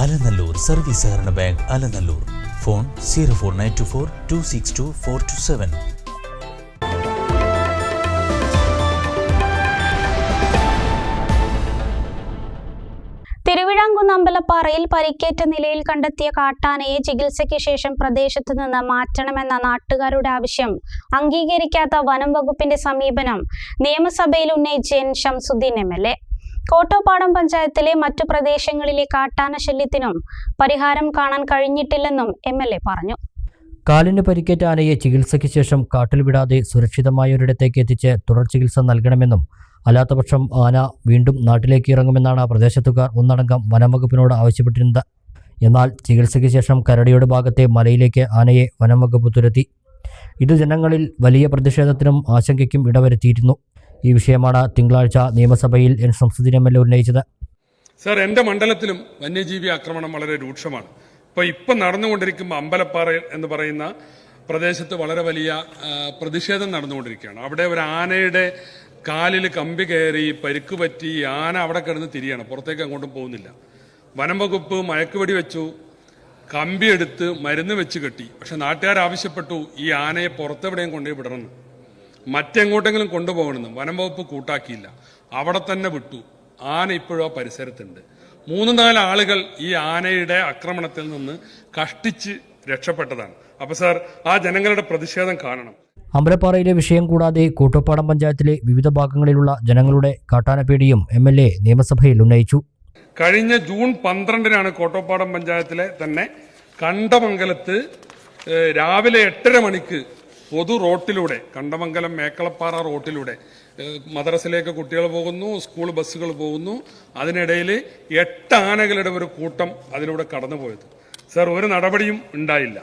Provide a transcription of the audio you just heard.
Alanallur service സഹകരണ bank Alanallur. Phone zero four nine two four two six two four two seven. Thiruvizhamkunnu അമ്പലപ്പാറയിൽ പരിക്കേറ്റ നിലയിൽ കണ്ടെത്തിയ കാട്ടാനയെ ചികിത്സയ്ക്ക് ശേഷം പ്രദേശത്തു നിന്ന് മാറ്റണമെന്ന നാട്ടുകാരുടെ ആവശ്യം. അംഗീകരിക്കാത്ത വനം വകുപ്പിന്റെ സമീപനം. നിയമസഭയിൽ ഉന്നയിച്ച് N. Shamsudheen M. L. A. Kottoppadam പഞ്ചായത്തിലെ മറ്റു പ്രദേശങ്ങളിലെ കാട്ടാന ശല്യത്തിനും പരിഹാരം കാണാൻ കഴിഞ്ഞിട്ടില്ലെന്നും എം പറഞ്ഞു. കാലിന് പരിക്കേറ്റ ആനയെ ചികിത്സയ്ക്ക് ശേഷം കാട്ടിൽ വിടാതെ സുരക്ഷിതമായ ഒരിടത്തേക്ക് എത്തിച്ച് തുടർ ചികിത്സ നൽകണമെന്നും അല്ലാത്തപക്ഷം ആന വീണ്ടും നാട്ടിലേക്ക് ഇറങ്ങുമെന്നാണ് പ്രദേശത്തുകാർ ഒന്നടങ്കം വനംവകുപ്പിനോട് ആവശ്യപ്പെട്ടിരുന്നത്. എന്നാൽ ചികിത്സയ്ക്ക് ശേഷം കരടിയുടെ ഭാഗത്തെ മലയിലേക്ക് ആനയെ വനംവകുപ്പ് തുരത്തി. ഇത് ജനങ്ങളിൽ വലിയ പ്രതിഷേധത്തിനും ആശങ്കയ്ക്കും ഇടവരുത്തിയിരുന്നു. ഈ വിഷയമാണ് തിങ്കളാഴ്ച നിയമസഭയിൽ N Shamsudheen M L A ഉന്നയിച്ചത്. സർ എന്റെ മണ്ഡലത്തിലും വന്യജീവി ആക്രമണം വളരെ രൂക്ഷമാണ്. ഇപ്പോൾ ഇപ്പം നടന്നുകൊണ്ടിരിക്കുമ്പോൾ അമ്പലപ്പാറ എന്ന് പറയുന്ന പ്രദേശത്ത് വളരെ വലിയ പ്രതിഷേധം നടന്നുകൊണ്ടിരിക്കുകയാണ്. അവിടെ ഒരു ആനയുടെ കാലിൽ കമ്പി കയറി പരുക്ക് പറ്റി ആന അവിടെ കിടന്ന് തിരിയാണ്. പുറത്തേക്ക് അങ്ങോട്ടും പോകുന്നില്ല. വനം വകുപ്പ് മയക്കുവെടി വെച്ചു കമ്പി എടുത്ത് മരുന്ന് വെച്ച് കെട്ടി. പക്ഷെ നാട്ടുകാർ ആവശ്യപ്പെട്ടു ഈ ആനയെ പുറത്തെവിടെയും കൊണ്ടുപോയി വിടണമെന്ന്. മറ്റെങ്ങോട്ടെങ്കിലും കൊണ്ടുപോകണമെന്ന് വനം വകുപ്പ് കൂട്ടാക്കിയില്ല. അവിടെ തന്നെ വിട്ടു. ആന ഇപ്പോഴും ആ പരിസരത്തുണ്ട്. മൂന്ന് നാല് ആളുകൾ ഈ ആനയുടെ ആക്രമണത്തിൽ നിന്ന് കഷ്ടിച്ച് രക്ഷപ്പെട്ടതാണ്. അപ്പൊ സാർ ആ ജനങ്ങളുടെ പ്രതിഷേധം കാണണം. അമ്പലപ്പാറയിലെ വിഷയം കൂടാതെ കൂട്ടപ്പാടം പഞ്ചായത്തിലെ വിവിധ ഭാഗങ്ങളിലുള്ള ജനങ്ങളുടെ കാട്ടാനപ്പേടിയും എം എൽ എ നിയമസഭയിൽ ഉന്നയിച്ചു. കഴിഞ്ഞ ജൂൺ പന്ത്രണ്ടിനാണ് കോട്ടോപ്പാടം പഞ്ചായത്തിലെ തന്നെ കണ്ടമംഗലത്ത് രാവിലെ എട്ടര മണിക്ക് പൊതു റോട്ടിലൂടെ കണ്ടമംഗലം മേക്കളപ്പാറ റോട്ടിലൂടെ മദ്രസിലേക്ക് കുട്ടികൾ പോകുന്നു സ്കൂൾ ബസ്സുകൾ പോകുന്നു. അതിനിടയിൽ എട്ട് ആനകളുടെ ഒരു കൂട്ടം അതിലൂടെ കടന്നുപോയത്. സർ ഒരു നടപടിയും ഉണ്ടായില്ല.